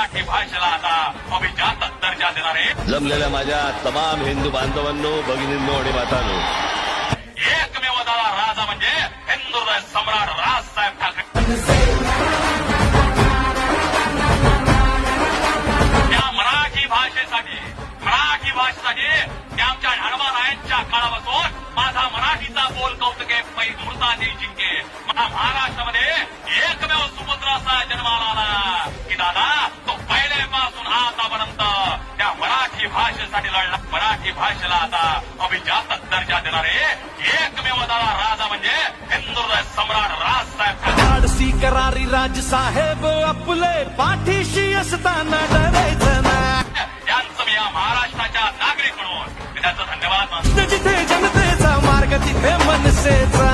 मराठी भाषेला आता अभिजात दर्जा देणारे जमलेल्या माझ्या तमाम हिंदू बांधवांनो भगिनींनो आणि मातांनो. एकमेव दादा राजा म्हणजे हिंदुहृदय सम्राट राजसाहेब ठाकरे. त्या मराठी भाषेसाठी मराठी भाषेसाठी त्या आमच्या हनुमानायांच्या काळापासून माझा मराठीचा बोल कौतुके मृताने जिंके महाराष्ट्रामध्ये एकमेव सुपुत्र असा जन्माला आला. भाषेला आता अभिजात दर्जा देणारे एकमेव दादा राजा म्हणजे हिंदुहृदय सम्राट राजसाहेब ठाकरे धाडसी करारी राज साहेब आपले पाठीशी असताना डरायचं ना. यांचं मी या महाराष्ट्राच्या नागरिक म्हणून. त्यांचा धन्यवाद जिथे जनतेचा मार्ग तिथे मनसेचा.